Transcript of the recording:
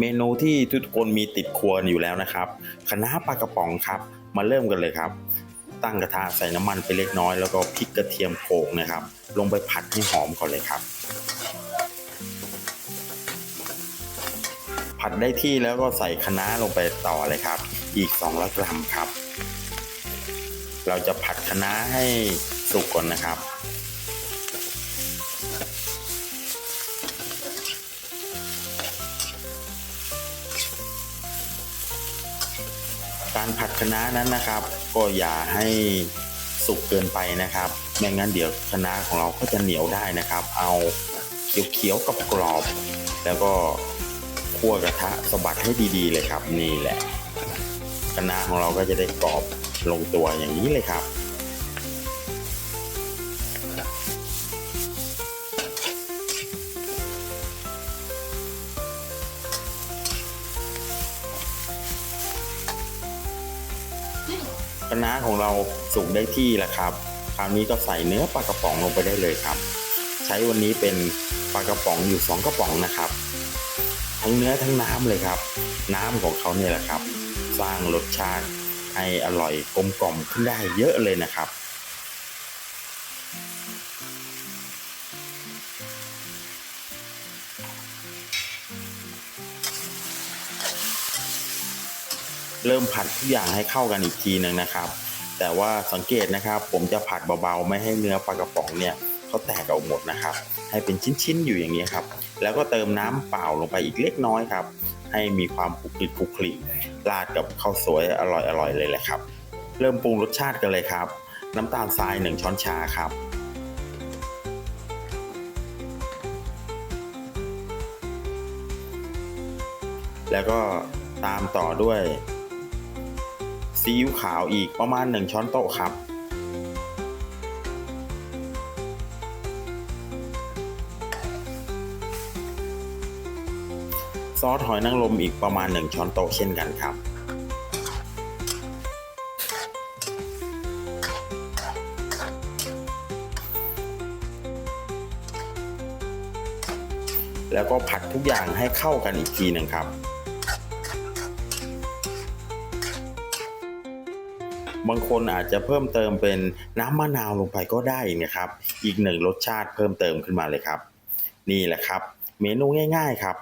เมนูที่ทุกคนมีติดครัวอยู่แล้วนะครับคณะปลากระป๋องครับ มาเริ่มกันเลยครับ ตั้งกระทะใส่น้ำมันไปเล็กน้อยแล้วก็พริกกระเทียมโขลกนะครับ ลงไปผัดให้หอมก่อนเลยครับ ผัดได้ที่แล้วก็ใส่คะน้าลงไปต่อเลยครับ อีก 200 กรัมครับ เราจะผัดคะน้าให้สุกก่อนนะครับ การผัดคะน้านั้นนะครับ ก็อย่าให้สุกเกินไปนะครับไม่งั้นเดี๋ยวคะน้าของเราก็จะเหนียวได้นะครับ เอาเขียวๆกับกรอบ แล้วก็คั่วกระทะสะบัดให้ดีๆเลยครับ นี่แหละคะน้าของเราก็จะได้กรอบลงตัวอย่างนี้เลยครับ คะน้าของเราสุกได้ที่แล้วครับ คราวนี้ก็ใส่เนื้อปลากระป๋องลงไปได้เลยครับ ใช้วันนี้เป็นปลากระป๋องอยู่ 2 กระป๋องนะครับ ทั้งเนื้อทั้งน้ำเลยครับ น้ำของเขาเนี่ยแหละครับ สร้างรสชาติให้อร่อยกลมกล่อมขึ้นได้เยอะเลยนะครับ เริ่มผัดทุกอย่างให้เข้ากันอีกทีหนึ่งนะครับ แต่ว่าสังเกตนะครับ ผมจะผัดเบาๆ ไม่ให้เนื้อปลากระป๋องเนี่ยเขาแตกออกหมดนะครับ ให้เป็นชิ้นๆอยู่อย่างนี้ครับ แล้วก็เติมน้ำเปล่าลงไปอีกเล็กน้อยครับ ให้มีความคลุกคลิกคลุกคลิกราดกับข้าวสวยอร่อยๆเลยแหละครับ เริ่มปรุงรสชาติกันเลยครับ น้ำตาลทราย 1 ช้อนชาครับแล้วก็ตามต่อด้วย ซีอิ๊วขาวอีกประมาณ 1 ช้อนโต๊ะครับ ซอสหอยนางรมอีกประมาณ 1 ช้อนโต๊ะเช่นกันครับแล้วก็ผัดทุกอย่างให้เข้ากันอีกทีหนึ่งครับ บางคนอาจจะเพิ่มเติมเป็นน้ำมะนาวลงไปก็ได้นะครับ อีกหนึ่งรสชาติเพิ่มเติมขึ้นมาเลยครับ นี่แหละครับ เมนูง่าย ๆ ครับ